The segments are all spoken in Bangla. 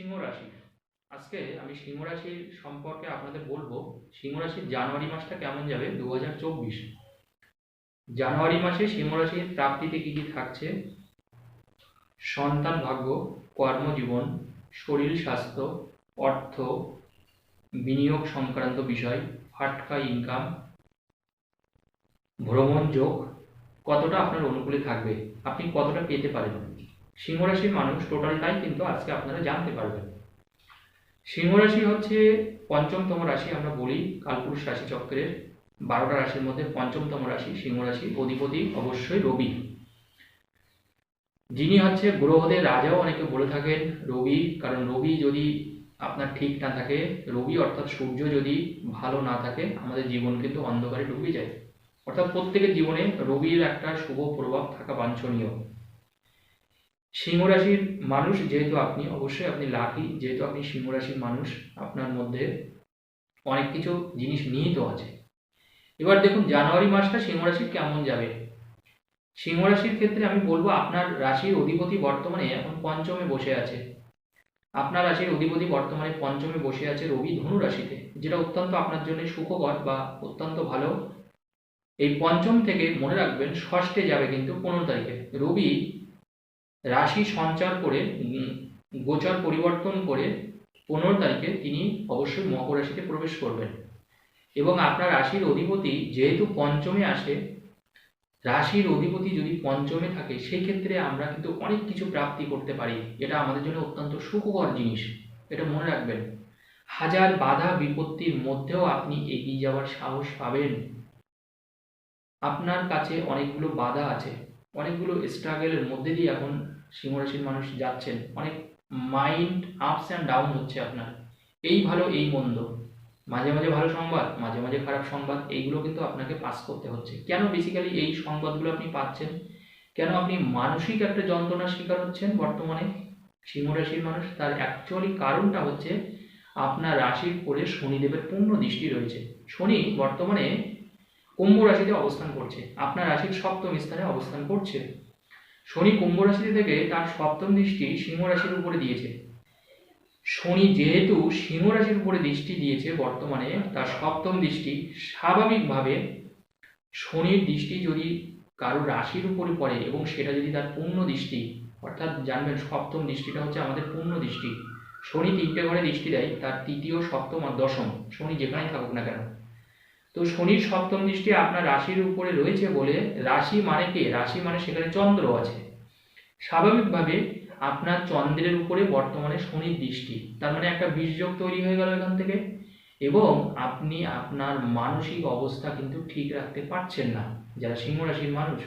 সিংহ রাশি। আজকে আমি সিংহ রাশির সম্পর্কে আপনাদের বলব, সিংহ রাশির জানুয়ারি মাসটা কেমন যাবে? দু হাজার চব্বিশ। জানুয়ারি মাসে সিংহ রাশির প্রাপ্তিতে কি কি থাকছে? সন্তান ভাগ্য, কর্মজীবন, শরীর স্বাস্থ্য, অর্থ, বিনিয়োগ সংক্রান্ত বিষয়, ফাটকা ইনকাম ভ্রমণ যোগ, কতটা আপনার অনুকূলে থাকবে? আপনি কতটা পেতে পারেন? সিংহ রাশির মানুষ টোটালটাই কিন্তু আজকে আপনারা জানতে পারবেন। সিংহ রাশি হচ্ছে পঞ্চমতম রাশি, আমরা বলি কালপুরুষ রাশি চক্রের। বারোটা রাশির মধ্যে পঞ্চমতম রাশি সিংহ রাশি অধিপতি অবশ্যই রবি। যিনি হচ্ছে গ্রহদের রাজাও অনেকে বলে থাকেন রবি, কারণ রবি যদি আপনার ঠিক না থাকে, রবি অর্থাৎ সূর্য যদি ভালো না থাকে, আমাদের জীবন কিন্তু অন্ধকারে ডুবে যায়। অর্থাৎ প্রত্যেকের জীবনে রবির একটা শুভ প্রভাব থাকা বাঞ্ছনীয়। সিংহ রাশির মানুষ যেহেতু আপনি, অবশ্যই আপনি লাকি যেহেতু আপনি সিংহ রাশির মানুষ, আপনার মধ্যে অনেক কিছু জিনিস নিহিত আছে। এবার দেখুন, জানুয়ারি মাসটা সিংহ রাশির কেমন যাবে? সিংহ রাশির ক্ষেত্রে আমি বলব, আপনার রাশির অধিপতি বর্তমানে এখন পঞ্চমে বসে আছে। আপনার রাশির অধিপতি বর্তমানে পঞ্চমে বসে আছে রবি ধনু রাশিতে, যেটা অত্যন্ত আপনার জন্য সুখকর বা অত্যন্ত ভালো। এই পঞ্চম থেকে মনে রাখবেন, ষষ্ঠে যাবে কিন্তু পনেরো তারিখে। রবি রাশি সঞ্চার করে গোচর পরিবর্তন করে পনেরো তারিখে তিনি অবশ্যই মকর রাশিতে প্রবেশ করবেন। এবং আপনার রাশির অধিপতি যেহেতু পঞ্চমে আসে, রাশির অধিপতি যদি পঞ্চমে থাকে সেই ক্ষেত্রে আমরা কিন্তু অনেক কিছু প্রাপ্তি করতে পারি। এটা আমাদের জন্য অত্যন্ত সুখকর জিনিস। এটা মনে রাখবেন। হাজার বাধা বিপত্তির মধ্যেও আপনি এগিয়ে যাওয়ার সাহস পাবেন। আপনার কাছে অনেকগুলো বাধা আছে। অনেকগুলো স্ট্রাগলের মধ্যে দিয়ে এখন সিংহরাশির মানুষ যাচ্ছেন। অনেক মাইন্ড আপস অ্যান্ড ডাউন হচ্ছে আপনার। এই ভালো, এই মন্দ। মাঝে মাঝে ভালো সংবাদ, মাঝে মাঝে খারাপ সংবাদ, এইগুলো কিন্তু আপনাকে পাস করতে হচ্ছে। কেন বেসিক্যালি এই সংবাদগুলো আপনি পাচ্ছেন? কেন আপনি মানসিক একটা যন্ত্রণার শিকার হচ্ছেন বর্তমানে? সিংহ রাশির মানুষ, তার অ্যাকচুয়ালি কারণটা হচ্ছে আপনার রাশির পরে শনিদেবের পূর্ণ দৃষ্টি রয়েছে। শনি বর্তমানে কুম্ভ রাশিতে অবস্থান করছে। আপনার রাশির সপ্তম স্থানে অবস্থান করছে। শনি কুম্ভ রাশিতে থেকে তার সপ্তম দৃষ্টি সিংহ রাশির উপরে দিয়েছে। শনি যেহেতু সিংহ রাশির উপরে দৃষ্টি দিয়েছে বর্তমানে, তার সপ্তম দৃষ্টি স্বাভাবিকভাবে শনির দৃষ্টি যদি কারও রাশির উপরে পড়ে এবং সেটা যদি তার পূর্ণ দৃষ্টি, অর্থাৎ জানবেন সপ্তম দৃষ্টিটা হচ্ছে আমাদের পূর্ণ দৃষ্টি। শনি তিনটে ঘরে দৃষ্টি দেয়, তার তৃতীয়, সপ্তম আর দশম, শনি যেখানেই থাকুক না কেন। তো শনির সপ্তম দৃষ্টি আপনার রাশির উপরে রয়েছে বলে রাশি মানে কে? রাশি মানে সেখানে চন্দ্র আছে। স্বাভাবিকভাবে আপনার চন্দ্রের উপরে বর্তমানে শনির দৃষ্টি। তার মানে একটা বীজযোগ তৈরি হয়ে গেল এখান থেকে। এবং আপনি আপনার মানসিক অবস্থা কিন্তু ঠিক রাখতে পারছেন না, যারা সিংহ রাশির মানুষ।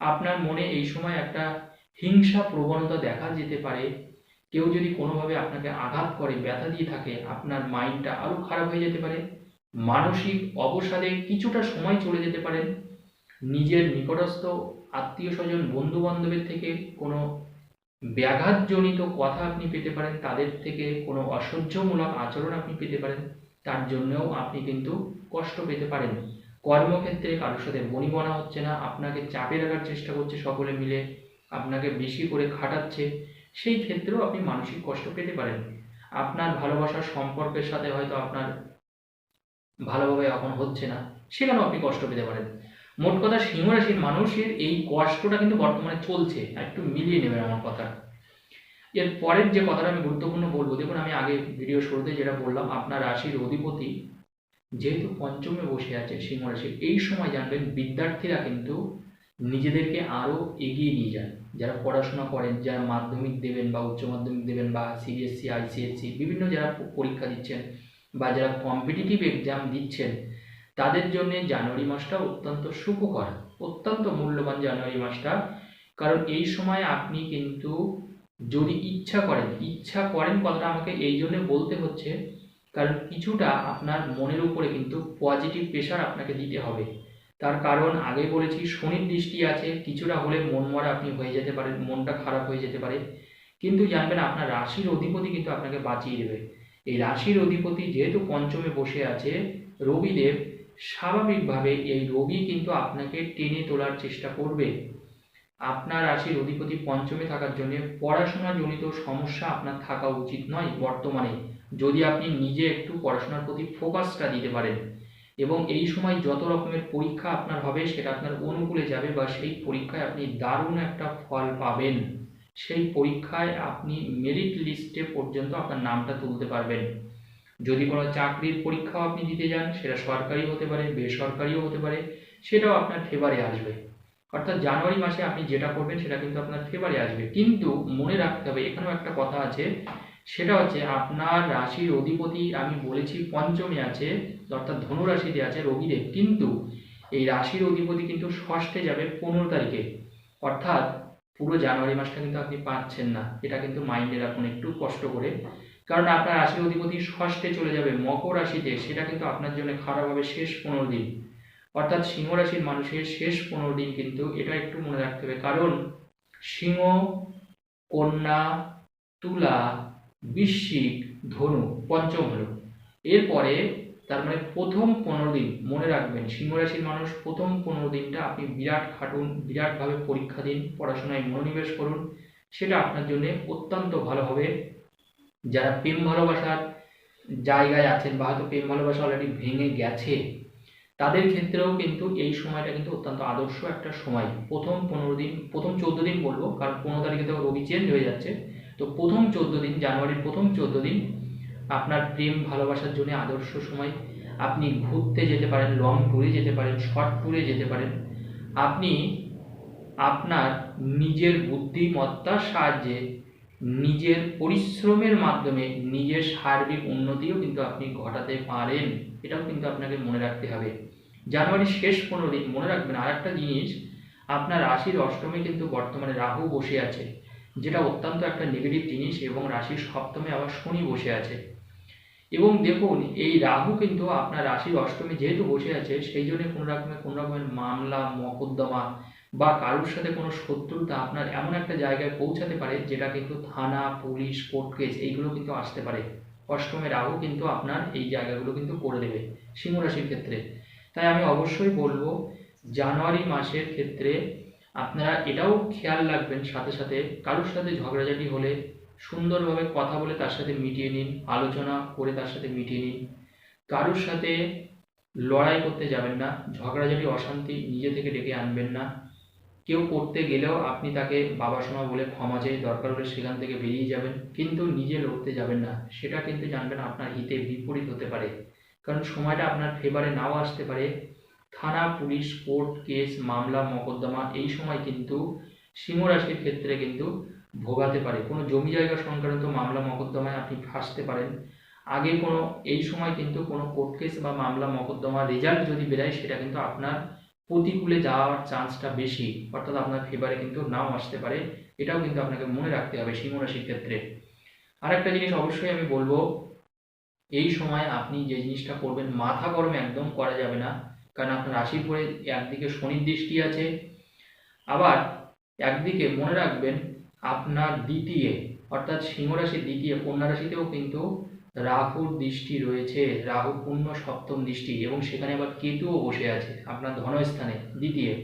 আপনার মনে এই সময় একটা হিংসা প্রবণতা দেখা যেতে পারে। কেউ যদি কোনোভাবে আপনাকে আঘাত করে, ব্যথা দিয়ে থাকে, আপনার মাইন্ডটা আরও খারাপ হয়ে যেতে পারে। মানসিক অবসাদে কিছুটা সময় চলে যেতে পারেন নিজের নিকটস্থ আত্মীয় স্বজন বন্ধু বান্ধবের থেকে কোনো ব্যাঘাতজনিত কথা আপনি পেতে পারেন, তাদের থেকে কোনো অসহ্যমূলক আচরণ আপনি পেতে পারেন, তার জন্যও আপনি কিন্তু কষ্ট পেতে পারেন। কর্মক্ষেত্রে কারোর সাথে বনিবনা হচ্ছে না, আপনাকে চাপে রাখার চেষ্টা করছে সকলে মিলে, আপনাকে বেশি করে খাটাচ্ছে, সেই ক্ষেত্রেও আপনি মানসিক কষ্ট পেতে পারেন। আপনার ভালোবাসার সম্পর্কের সাথে হয়তো আপনার ভালোভাবে এখন হচ্ছে না, সেখানেও আপনি কষ্ট পেতে পারেন। মোট কথা সিংহ রাশির মানুষের এই কষ্টটা কিন্তু বর্তমানে চলছে একটু মিলিয়ে নেবেন আমার কথা। এর পরের যে কথাটা আমি গুরুত্বপূর্ণ বলব, দেখুন আমি আগে ভিডিও শুরুতে যেটা বললাম, আপনার রাশির অধিপতি যেহেতু পঞ্চমে বসে আছে সিংহ রাশির এই সময় জানবেন বিদ্যার্থীরা কিন্তু নিজেদেরকে আরও এগিয়ে নিয়ে যান। যারা পড়াশোনা করেন, যারা মাধ্যমিক দেবেন বা উচ্চ মাধ্যমিক দেবেন বা সিবিএসসি আইসিএসসি বিভিন্ন যারা পরীক্ষা দিচ্ছেন বা যারা কম্পিটিটিভ এক্সাম দিচ্ছেন, তাদের জন্য জানুয়ারি মাসটা অত্যন্ত সুখকর, অত্যন্ত মূল্যবান জানুয়ারি মাসটা। কারণ এই সময় আপনি কিন্তু যদি ইচ্ছা করেন ইচ্ছা করেন কথাটা আমাকে এই জন্য বলতে হচ্ছে, কারণ কিছুটা আপনার মনের উপরে কিন্তু পজিটিভ প্রেশার আপনাকে দিতে হবে। তার কারণ আগে বলেছি, শনির দৃষ্টি আছে, কিছুটা হলে মন মরা আপনি হয়ে যেতে পারেন, মনটা খারাপ হয়ে যেতে পারে। কিন্তু জানবেন, আপনার রাশির অধিপতি কিন্তু আপনাকে বাঁচিয়ে দেবে। এই রাশির অধিপতি যেহেতু পঞ্চমে বসে আছে, রবিদেব স্বাভাবিকভাবে এই রবি কিন্তু আপনাকে টেনে তোলার চেষ্টা করবে। আপনার রাশির অধিপতি পঞ্চমে থাকার জন্য পড়াশোনা জনিত সমস্যা আপনার থাকা উচিত নয় বর্তমানে। যদি আপনি নিজে একটু পড়াশোনার প্রতি ফোকাসটা দিতে পারেন এবং এই সময় যত রকমের পরীক্ষা আপনার হবে সেটা আপনার অনুকূলে যাবে বা সেই পরীক্ষায় আপনি দারুণ একটা ফল পাবেন। সেই পরীক্ষায় আপনি মেরিট লিস্টে পর্যন্ত আপনার নামটা তুলতে পারবেন। যদি কোনো চাকরির পরীক্ষাও আপনি দিতে যান, সেটা সরকারি হতে পারে, বেসরকারিও হতে পারে, সেটাও আপনার ফেভারে আসবে। অর্থাৎ জানুয়ারি মাসে আপনি যেটা করবেন, সেটা কিন্তু আপনার ফেভারে আসবে। কিন্তু মনে রাখতে হবে, এখানেও একটা কথা আছে, সেটা হচ্ছে আপনার রাশির অধিপতি, আমি বলেছি পঞ্চমে আছে, অর্থাৎ ধনু রাশিতে আছে রবিদেব। কিন্তু এই রাশির অধিপতি কিন্তু ষষ্ঠে যাবে পনেরো তারিখে। অর্থাৎ পুরো জানুয়ারি মাসটা কিন্তু আপনি পাচ্ছেন না। এটা কিন্তু মাইন্ডে রাখুন একটু কষ্ট করে। কারণ আপনার রাশির অধিপতি ষষ্ঠে চলে যাবে, মকর রাশিতে, সেটা কিন্তু আপনার জন্য খারাপ হবে শেষ পনেরো দিন। অর্থাৎ সিংহ রাশির মানুষের শেষ পনেরো দিন কিন্তু এটা একটু মনে রাখতে হবে। কারণ সিংহ, কন্যা, তুলা, বৃশ্চিক, ধনু, পঞ্চম হলো। এরপরে তার মানে প্রথম পনেরো দিন, মনে রাখবেন সিংহ রাশির মানুষ প্রথম পনেরো দিনটা আপনি বিরাট খাটুন, বিরাটভাবে পরীক্ষা দিন, পড়াশোনায় মনোনিবেশ করুন, সেটা আপনার জন্য অত্যন্ত ভালো হবে। যারা প্রেম ভালোবাসার জায়গায় আছেন বা হয়তো প্রেম ভালোবাসা অলরেডি ভেঙে গেছে, তাদের ক্ষেত্রেও কিন্তু এই সময়টা কিন্তু অত্যন্ত আদর্শ একটা সময়। প্রথম পনেরো দিন, প্রথম চোদ্দ দিন বলব, কারণ পনেরো তারিখে তো রবি চেঞ্জ হয়ে যাচ্ছে। তো প্রথম চোদ্দ দিন, জানুয়ারির প্রথম চোদ্দ দিন আপনার প্রেম, ভালোবাসার জন্য আদর্শ সময়। আপনি ঘুরতে যেতে পারেন লং ট্যুরে যেতে পারেন শর্ট ট্যুরে যেতে পারেন। আপনি আপনার নিজের বুদ্ধিমত্তার সাহায্যে নিজের পরিশ্রমের মাধ্যমে নিজের সার্বিক উন্নতিও কিন্তু আপনি ঘটাতে পারেন। এটাও কিন্তু আপনাকে মনে রাখতে হবে। জানুয়ারির শেষ পনেরো দিন, মনে রাখবেন আর একটা জিনিস, আপনার রাশির অষ্টমে কিন্তু বর্তমানে রাহু বসে আছে, যেটা অত্যন্ত একটা নেগেটিভ জিনিস এবং রাশির সপ্তমে আবার শনি বসে আছে। এবং দেখুন, এই রাহু কিন্তু আপনার রাশির অষ্টমে যেহেতু বসে আছে, সেই জন্য কোনো রকমের কোনো রকমের মামলা, মকদ্দমা বা কারোর সাথে কোনো শত্রুতা আপনার এমন একটা জায়গায় পৌঁছাতে পারে যেটা কিন্তু থানা, পুলিশ কোর্ট কেস এইগুলো কিন্তু আসতে পারে। অষ্টমে রাহু কিন্তু আপনার এই জায়গাগুলো কিন্তু করে দেবে সিংহ রাশির ক্ষেত্রে। তাই আমি অবশ্যই বলব, জানুয়ারি মাসের ক্ষেত্রে আপনারা এটাও খেয়াল রাখবেন সাথে সাথে কারোর সাথে ঝগড়াঝাটি হলে সুন্দরভাবে কথা বলে তার সাথে মিটিয়ে নিন, আলোচনা করে তার সাথে মিটিয়ে নিন। কারোর সাথে লড়াই করতে যাবেন না, ঝগড়াঝাটি, অশান্তি নিজে থেকে ডেকে আনবেন না। কেউ করতে গেলেও আপনি তাকে বাবা শোনা বলে ক্ষমা চেয়ে দরকার হলে সেখান থেকে বেরিয়ে যাবেন, কিন্তু নিজে লড়তে যাবেন না। সেটা কিন্তু জানবেন আপনার হিতে বিপরীত হতে পারে। কারণ সময়টা আপনার ফেভারে নাও আসতে পারে। থানা, পুলিশ, কোর্ট, কেস, মামলা, মকদ্দমা, এই সময় কিন্তু সিংহ রাশির ক্ষেত্রে কিন্তু ভোগাতে পারে। কোনো জমি জায়গা সংক্রান্ত মামলা মকদ্দমায় আপনি ফাঁসতে পারেন। আগে কোনো, এই সময় কিন্তু কোনো কোর্ট কেস বা মামলা মকদ্দমা রেজাল্ট যদি বেরায়, সেটা কিন্তু আপনার প্রতিকূলে যাওয়ার চান্সটা বেশি। অর্থাৎ আপনার ফেভারে কিন্তু নাও আসতে পারে। এটাও কিন্তু আপনাকে মনে রাখতে হবে সিংহ রাশির ক্ষেত্রে। আরেকটা জিনিস অবশ্যই আমি বলব, এই সময় আপনি যে জিনিসটা করবেন, মাথা গরম একদম করা যাবে না। কারণ আপনার রাশির পরে একদিকে শনির দৃষ্টি আছে। আবার একদিকে মনে রাখবেন আপনার দ্বিতীয়, অর্থাৎ সিংহ রাশির দ্বিতীয় কন্যা রাশিতেও কিন্তু রাহুর দৃষ্টি রয়েছে, রাহু পূর্ণ সপ্তম দৃষ্টি এবং সেখানে আবার কেতুও বসে আছে আপনার ধনস্থানে দ্বিতীয়।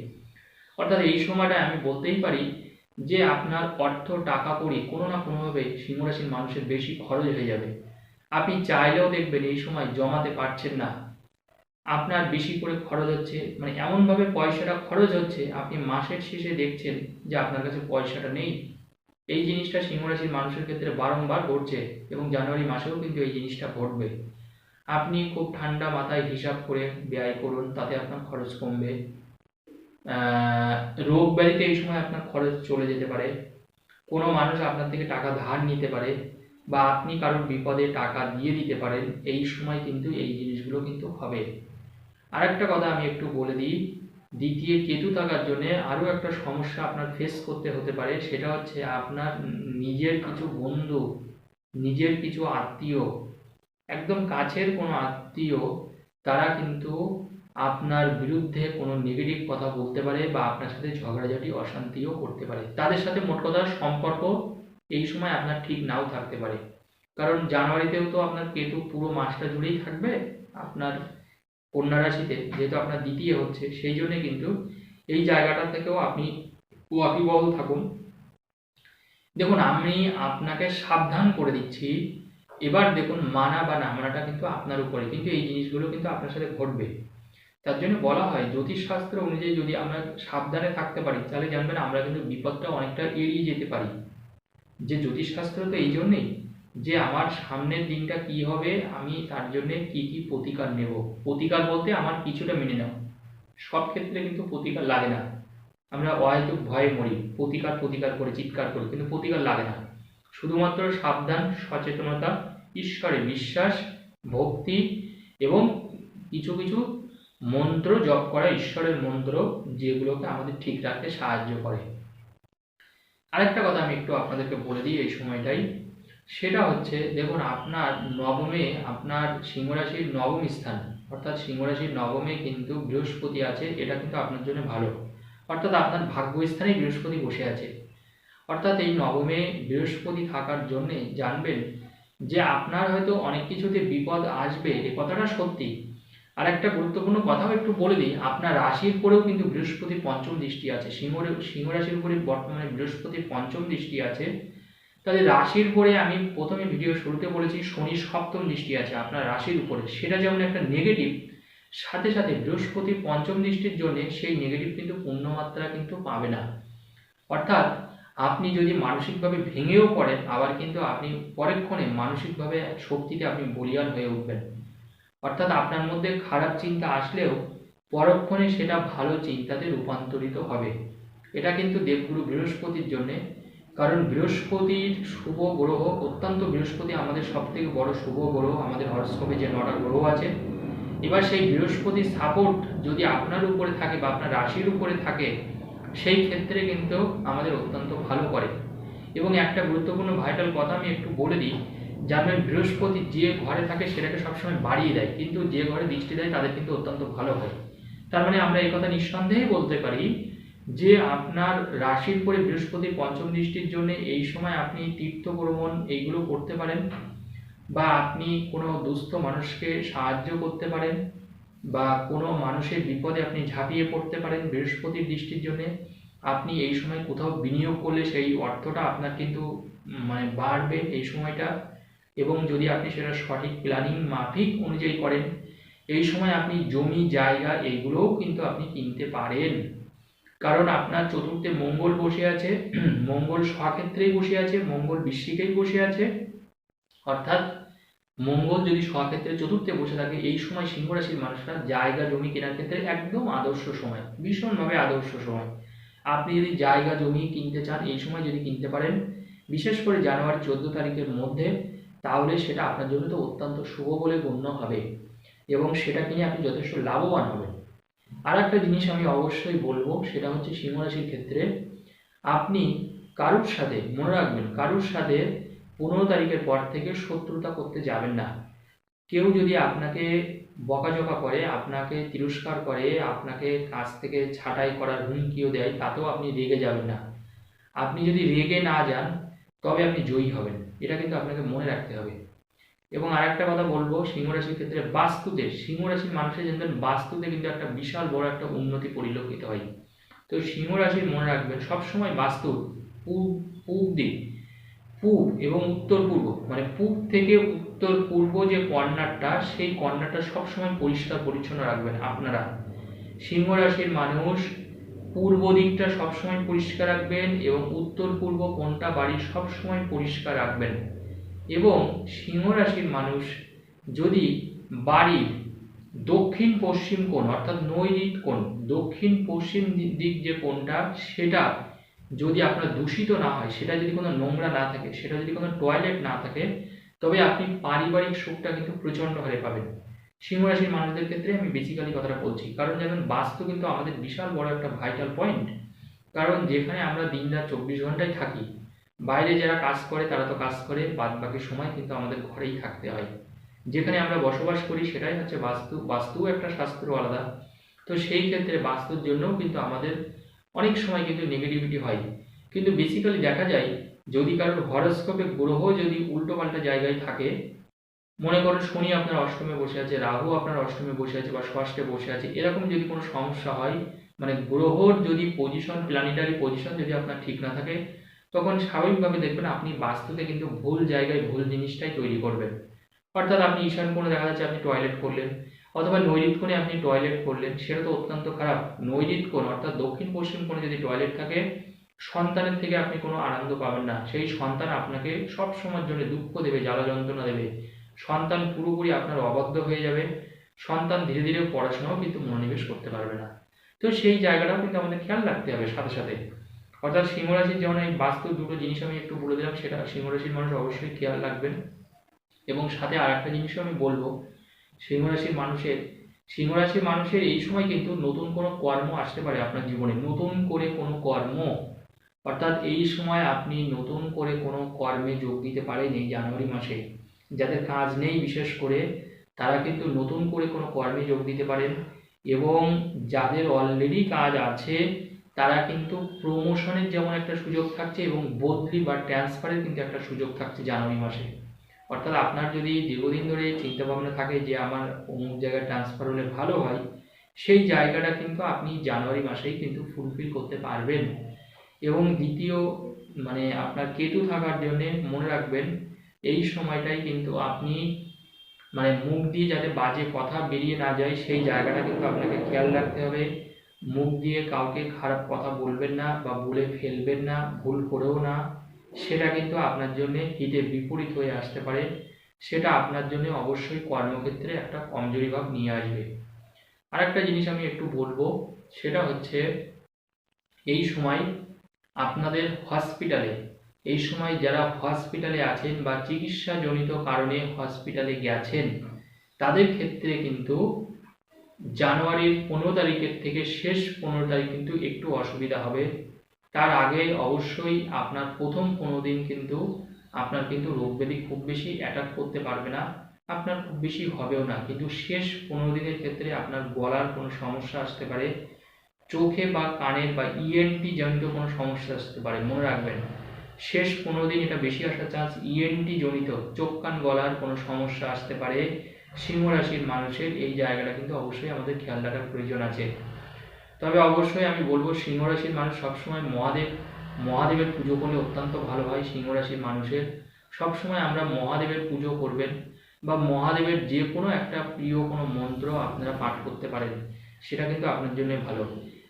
অর্থাৎ এই সময়টা আমি বলতেই পারি যে আপনার অর্থ টাকা কড়ি কোনো না কোনোভাবে সিংহ রাশির মানুষের বেশি খরচ হয়ে যাবে। আপনি চাইলেও দেখবেন এই সময় জমাতে পারছেন না। আপনার বেশি করে খরচ হচ্ছে মানে এমনভাবে পয়সাটা খরচ হচ্ছে, আপনি মাসের শেষে দেখছেন যে আপনার কাছে পয়সাটা নেই। এই জিনিসটা সিংহ রাশির মানুষের ক্ষেত্রে বারংবার ঘটছে এবং জানুয়ারি মাসেও কিন্তু এই জিনিসটা ঘটবে। আপনি খুব ঠান্ডা মাথায় হিসাব করে ব্যয় করুন, তাতে আপনার খরচ কমবে। রোগ ব্যাধিতে এই সময় আপনার খরচ চলে যেতে পারে। কোনো মানুষ আপনার থেকে টাকা ধার নিতে পারে বা আপনি কারোর বিপদে টাকা দিয়ে দিতে পারেন, এই সময় কিন্তু এই জিনিসগুলো কিন্তু হবে। আরেকটা কথা আমি একটু বলে দিই দ্বিতীয় কেতু থাকার জন্য আরও একটা সমস্যা আপনার ফেস করতে হতে পারে, সেটা হচ্ছে আপনার নিজের কিছু বন্ধু, নিজের কিছু আত্মীয়, একদম কাছের কোনো আত্মীয়, তারা কিন্তু আপনার বিরুদ্ধে কোনো নেগেটিভ কথা বলতে পারে বা আপনার সাথে ঝগড়াঝাটি, অশান্তিও করতে পারে। তাদের সাথে মোট কথা সম্পর্ক এই সময় আপনার ঠিক নাও থাকতে পারে। কারণ জানুয়ারিতেও তো আপনার কেতু পুরো মাসটা জুড়েই থাকবে, আপনার কন্যা রাশিতে, যেহেতু আপনার দ্বিতীয় হচ্ছে, সেই জন্যে কিন্তু এই জায়গাটা থেকেও আপনি ওয়াকিবহল থাকুন। দেখুন, আমি আপনাকে সাবধান করে দিচ্ছি। এবার দেখুন, মানা বা না মানাটা কিন্তু আপনার উপরে, কিন্তু এই জিনিসগুলো কিন্তু আপনার সাথে ঘটবে। তার জন্য বলা হয়, জ্যোতিষশাস্ত্র অনুযায়ী যদি আমরা সাবধানে থাকতে পারি, তাহলে জানবেন আমরা কিন্তু বিপদটা অনেকটা এড়িয়ে যেতে পারি। যে জ্যোতিষশাস্ত্র তো এই জন্যেই যে আমার সামনের দিনটা কি হবে, আমি তার জন্য কি কি প্রতিকার নেব। প্রতিকার বলতে আমার কিছুটা মেনে নাও। সব ক্ষেত্রে কিন্তু প্রতিকার লাগে না। আমরা অহেতুক ভয়ে মরি। প্রতিকার প্রতিকার করে, চিৎকার করি, কিন্তু প্রতিকার লাগে না। শুধুমাত্র সাবধান, সচেতনতা ঈশ্বরে বিশ্বাস, ভক্তি এবং কিছু কিছু মন্ত্র জপ করা ঈশ্বরের মন্ত্র, যেগুলোকে আমাদের ঠিক রাখতে সাহায্য করে। আরেকটা কথা আমি একটু আপনাদেরকে বলে দিই এই সময়টাই। সেটা হচ্ছে, দেখুন, আপনার নবমে, আপনার সিংহরাশির নবম স্থান, অর্থাৎ সিংহরাশির নবমে কিন্তু বৃহস্পতি আছে, এটা কিন্তু আপনার জন্য ভালো। অর্থাৎ আপনার ভাগ্যস্থানে বৃহস্পতি বসে আছে। অর্থাৎ এই নবমে বৃহস্পতি থাকার জন্যে জানবেন যে আপনার হয়তো অনেক কিছুতে বিপদ আসবে, এ কথাটা সত্যি। আর একটা গুরুত্বপূর্ণ কথাও একটু বলে দিই, আপনার রাশির পরেও কিন্তু বৃহস্পতির পঞ্চম দৃষ্টি আছে, সিংহ সিংহ রাশির উপরে বর্তমানে বৃহস্পতির পঞ্চম দৃষ্টি আছে। তাহলে রাশির পরে আমি প্রথমে ভিডিও শুরুতে বলেছি শনি সপ্তম দৃষ্টি আছে আপনার রাশির উপরে। সেটা যেমন একটা নেগেটিভ সাথে সাথে বৃহস্পতি পঞ্চম দৃষ্টির জন্য সেই নেগেটিভ কিন্তু পূর্ণমাত্রা কিন্তু পাবে না। অর্থাৎ আপনি যদি মানসিকভাবে ভেঙেও পড়েন, আবার কিন্তু আপনি পরেক্ষণে মানসিকভাবে শক্তিতে আপনি বলিয়ান হয়ে উঠবেন। অর্থাৎ আপনার মধ্যে খারাপ চিন্তা আসলেও পরক্ষণে সেটা ভালো চিন্তাতে রূপান্তরিত হবে। এটা কিন্তু দেবগুরু বৃহস্পতির জন্যে কারণ বৃহস্পতির শুভ গ্রহ, অত্যন্ত বৃহস্পতি আমাদের সব থেকে বড় শুভ গ্রহ, আমাদের হরস্কোপে যে নটা গ্রহ আছে। এবার সেই বৃহস্পতির সাপোর্ট যদি আপনার উপরে থাকে বা আপনার রাশির উপরে থাকে, সেই ক্ষেত্রে কিন্তু আমাদের অত্যন্ত ভালো করে। এবং একটা গুরুত্বপূর্ণ ভাইটাল কথা আমি একটু বলে দিই জানবেন বৃহস্পতি যে ঘরে থাকে সেটাকে সবসময় বাড়িয়ে দেয়, কিন্তু যে ঘরে দৃষ্টি দেয় তাদের কিন্তু অত্যন্ত ভালো হয়। তার মানে আমরা এই কথা নিঃসন্দেহে বলতে পারি যে আপনার রাশির পরে বৃহস্পতির পঞ্চম দৃষ্টির জন্য এই সময় আপনি তীর্থ ভ্রমণ এইগুলো করতে পারেন বা আপনি কোনো দুস্থ মানুষকে সাহায্য করতে পারেন বা কোনো মানুষের বিপদে আপনি ঝাঁপিয়ে পড়তে পারেন বৃহস্পতির দৃষ্টির জন্য, আপনি এই সময় কোথাও বিনিয়োগ করলে সেই অর্থটা আপনার কিন্তু মানে বাড়বে এই সময়টা এবং যদি আপনি সেটা সঠিক প্ল্যানিং মাফিক অনুযায়ী করেন, এই সময় আপনি জমি, জায়গা এইগুলোও কিন্তু আপনি কিনতে পারেন। কারণ আপনার চতুর্থে মঙ্গল বসে আছে, মঙ্গল স্বক্ষেত্রেই বসে আছে, মঙ্গল বৃশ্চিকেই বসে আছে। অর্থাৎ মঙ্গল যদি স্বক্ষেত্রে চতুর্থে বসে থাকে, এই সময় সিংহ রাশির মানুষরা জায়গা জমি কেনার ক্ষেত্রে একদম আদর্শ সময়, ভীষণভাবে আদর্শ সময়। আপনি যদি জায়গা জমি কিনতে চান, এই সময় যদি কিনতে পারেন, বিশেষ করে জানুয়ারি চোদ্দ তারিখের মধ্যে, তাহলে সেটা আপনার জন্য তো অত্যন্ত শুভ বলে গণ্য হবে এবং সেটা কিনে আপনি যথেষ্ট লাভবান হবেন। আর একটা জিনিস আমি অবশ্যই বলব, সেটা হচ্ছে সিংহ রাশির ক্ষেত্রে আপনি কারুর সাথে, মনে রাখবেন, কারুর সাথে পনেরো তারিখের পর থেকে শত্রুতা করতে যাবেন না। কেউ যদি আপনাকে বকাঝকা করে, আপনাকে তিরস্কার করে, আপনাকে কাজ থেকে ছাঁটাই করার হুমকিও দেয়, তাতেও আপনি রেগে যাবেন না। আপনি যদি রেগে না যান, তবে আপনি জয়ী হবেন। এটা কিন্তু আপনাকে মনে রাখতে হবে। এবং আরেকটা কথা বলব, সিংহ রাশির ক্ষেত্রে বাস্তুতে, সিংহ রাশির মানুষের জানবেন বাস্তুতে কিন্তু একটা বিশাল বড় একটা উন্নতি পরিলক্ষিত হয়। তো সিংহ রাশির মনে রাখবেন, সবসময় বাস্তু, পূব পূব দিক, পূব এবং উত্তর পূর্ব মানে পূব থেকে উত্তর পূর্ব যে কর্নারটা, সেই কর্নারটা সবসময় পরিষ্কার, পরিচ্ছন্ন রাখবেন আপনারা। সিংহ রাশির মানুষ পূর্ব দিকটা সবসময় পরিষ্কার রাখবেন এবং উত্তর পূর্ব কোনটা বাড়ি সবসময় পরিষ্কার রাখবেন। এবং সিংহ রাশির মানুষ যদি বাড়ির দক্ষিণ পশ্চিম কোণ, অর্থাৎ নৈরিত কোণ, দক্ষিণ পশ্চিম দিক যে কোণটা, সেটা যদি আপনার দূষিত না হয়, সেটা যদি কোনো নোংরা না থাকে, সেটা যদি কোনো টয়লেট না থাকে, তবে আপনি পারিবারিক সুখটা কিন্তু প্রচণ্ড হারে পাবেন। সিংহ রাশির মানুষদের ক্ষেত্রে আমি বেসিক্যালি কথাটা বলছি, কারণ যেমন বাস্তু কিন্তু আমাদের বিশাল বড় একটা ভাইটাল পয়েন্ট কারণ যেখানে আমরা দিন রাত চব্বিশ ঘন্টায় থাকি বাইরে যারা কাজ করে, তারা তো কাজ করে বাদ বাকি সময় কিন্তু আমাদের ঘরেই থাকতে হয়। যেখানে আমরা বসবাস করি, সেটাই হচ্ছে বাস্তু, বাস্তুও একটা শাস্ত্র আলাদা। তো সেই ক্ষেত্রে বাস্তুর জন্যও কিন্তু আমাদের অনেক সময় কিন্তু নেগেটিভিটি হয়। কিন্তু বেসিক্যালি দেখা যায়, যদি কারোর হরস্কোপে গ্রহ যদি উল্টো পাল্টা জায়গায় থাকে, মনে করুন শনি আপনার অষ্টমে বসে আছে, রাহু আপনার অষ্টমে বসে আছে বা ষষ্ঠে বসে আছে, এরকম যদি কোনো সমস্যা হয় মানে গ্রহর যদি পজিশন প্ল্যানেটারি পজিশন যদি আপনার ঠিক না থাকে তখন স্বাভাবিকভাবে দেখবেন আপনি বাস্তুতে কিন্তু ভুল জায়গায় ভুল জিনিসটাই তৈরি করবেন। অর্থাৎ আপনি ঈশান কোণে দেখা যাচ্ছে আপনি টয়লেট করলেন, অথবা নৈরিত কোণে আপনি টয়লেট করলেন, সেটা তো অত্যন্ত খারাপ। নৈরিত কোণ, অর্থাৎ দক্ষিণ পশ্চিম কোণে যদি টয়লেট থাকে, সন্তানের থেকে আপনি কোনো আনন্দ পাবেন না। সেই সন্তান আপনাকে সব সময়ের জন্য দুঃখ দেবে, জ্বালা যন্ত্রণা দেবে। সন্তান পুরোপুরি আপনার অবাধ্য হয়ে যাবে। সন্তান ধীরে ধীরে পড়াশোনাও কিন্তু মনোনিবেশ করতে পারবে না। তো সেই জায়গাটাও কিন্তু আমাদের খেয়াল রাখতে হবে সাথে সাথে। অর্থাৎ সিংহরাশির যেমন এই বাস্তু দুটো জিনিস আমি একটু বলে দিলাম, সেটা সিংহরাশির মানুষ অবশ্যই খেয়াল রাখবেন। এবং সাথে আর একটা জিনিসও আমি বলব, সিংহরাশির মানুষের সিংহরাশির মানুষের এই সময় কিন্তু নতুন কোনো কর্ম আসতে পারে আপনার জীবনে। নতুন করে কোনো কর্ম, অর্থাৎ এই সময় আপনি নতুন করে কোনো কর্মে যোগ দিতে পারেন এই জানুয়ারি মাসে। যাদের কাজ নেই, বিশেষ করে, তারা কিন্তু নতুন করে কোনো কর্মে যোগ দিতে পারেন। এবং যাদের অলরেডি কাজ আছে তারা কিন্তু প্রমোশনের যেমন একটা সুযোগ থাকছে এবং বদলি বা ট্রান্সফারের কিন্তু একটা সুযোগ থাকছে জানুয়ারি মাসে। অর্থাৎ আপনার যদি দীর্ঘদিন ধরে চিন্তা ভাবনা থাকে যে আমার অমুক জায়গায় ট্রান্সফার হলে ভালো হয়, সেই জায়গাটা কিন্তু আপনি জানুয়ারি মাসেই কিন্তু ফুলফিল করতে পারবেন। এবং দ্বিতীয় মানে আপনার কেতু থাকার জন্য মনে রাখবেন, এই সময়টাই কিন্তু আপনি মানে মুখ দিয়ে যাতে বাজে কথা বেরিয়ে না যায়, সেই জায়গাটা কিন্তু আপনাকে খেয়াল রাখতে হবে। মুখ দিয়ে কাউকে খারাপ কথা বলবেন না বা বলে ফেলবেন না, ভুল করেও না, সেটা কিন্তু আপনার জন্য হিতে বিপরীত হয়ে আসতে পারে। সেটা আপনার জন্য অবশ্যই কর্মক্ষেত্রে একটা কমজোরি ভাব নিয়ে আসবে। আর একটা জিনিস আমি একটু বলব, সেটা হচ্ছে এই সময় আপনাদের হসপিটালে, এই সময় যারা হসপিটালে আছেন বা চিকিৎসাজনিত কারণে হসপিটালে গেছেন, তাদের ক্ষেত্রে কিন্তু জানুয়ারির পনেরো তারিখের থেকে শেষ পনেরো তারিখ কিন্তু একটু অসুবিধা হবে। তার আগে অবশ্যই আপনার প্রথম পনেরো দিন কিন্তু আপনার কিন্তু রোগ ব্যাধি খুব বেশি অ্যাটাক করতে পারবে না। আপনার খুব বেশি হবেও না। কিন্তু শেষ পনেরো দিনের ক্ষেত্রে আপনার গলার কোনো সমস্যা আসতে পারে। চোখে বা কানের বা ইএনটি জনিত কোনো সমস্যা আসতে পারে, মনে রাখবেন। শেষ পনেরো দিন এটা বেশি আসার চান্স ইএনটি জনিত, চোখ, কান, গলার কোনো সমস্যা আসতে পারে। সিংহ রাশির মানুষের এই জায়গাটা কিন্তু অবশ্যই আমাদের খেয়াল রাখার প্রয়োজন আছে। তবে অবশ্যই আমি বলব সিংহ রাশির মানুষ সবসময় মহাদেব, মহাদেবের পুজো করলে অত্যন্ত ভালো হয়। সিংহ রাশির মানুষের সবসময় আমরা মহাদেবের পুজো করবেন বা মহাদেবের যে কোনো একটা প্রিয় কোনো মন্ত্র আপনারা পাঠ করতে পারেন, সেটা কিন্তু আপনার জন্য ভালো।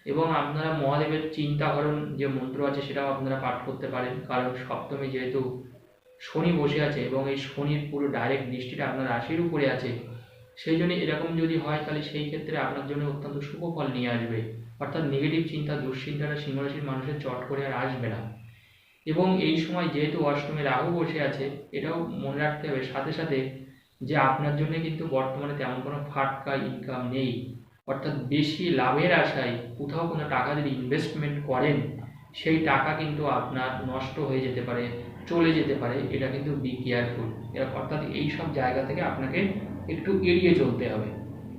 এবং আপনারা মহাদেবের চিন্তাহরণ যে মন্ত্র আছে, সেটাও আপনারা পাঠ করতে পারেন। কারণ সপ্তমী যেহেতু শনি বসে আছে এবং এই শনির পুরো ডাইরেক্ট দৃষ্টিটা আপনার রাশির উপরে আছে। সেই জন্য এরকম যদি হয় তাহলে সেই ক্ষেত্রে আপনার জন্য অত্যন্ত শুভ ফল নিয়ে আসবে। অর্থাৎ নেগেটিভ চিন্তা, দুশ্চিন্তাটা সিংহরাশির মানুষের চট করে আর আসবে না। এবং এই সময় যেহেতু অষ্টমে রাহু বসে আছে, এটাও মনে রাখতে হবে সাথে সাথে যে আপনার জন্য কিন্তু বর্তমানে তেমন কোনো ফাটকা ইনকাম নেই। অর্থাৎ বেশি লাভের আশায় কোথাও কোনো টাকা যদি ইনভেস্টমেন্ট করেন, সেই টাকা কিন্তু আপনার নষ্ট হয়ে যেতে পারে। চলে যেতে পারে, এটা কিন্তু বি কেয়ারফুল অর্থাৎ এই সব জায়গা থেকে আপনাকে একটু এড়িয়ে চলতে হবে।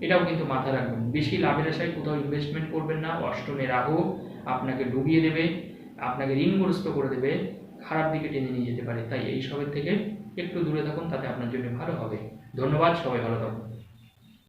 এটাও কিন্তু মাথা রাখবেন। বেশি লাভের আশায় কোথাও ইনভেস্টমেন্ট করবেন না। অষ্টমে রাহু আপনাকে ডুবিয়ে দেবে, আপনাকে ঋণগ্রস্ত করে দেবে, খারাপ দিকে টেনে নিয়ে যেতে পারে। তাই এই সবের থেকে একটু দূরে থাকুন, তাতে আপনার জন্য ভালো হবে। ধন্যবাদ, সবাই ভালো থাকুন।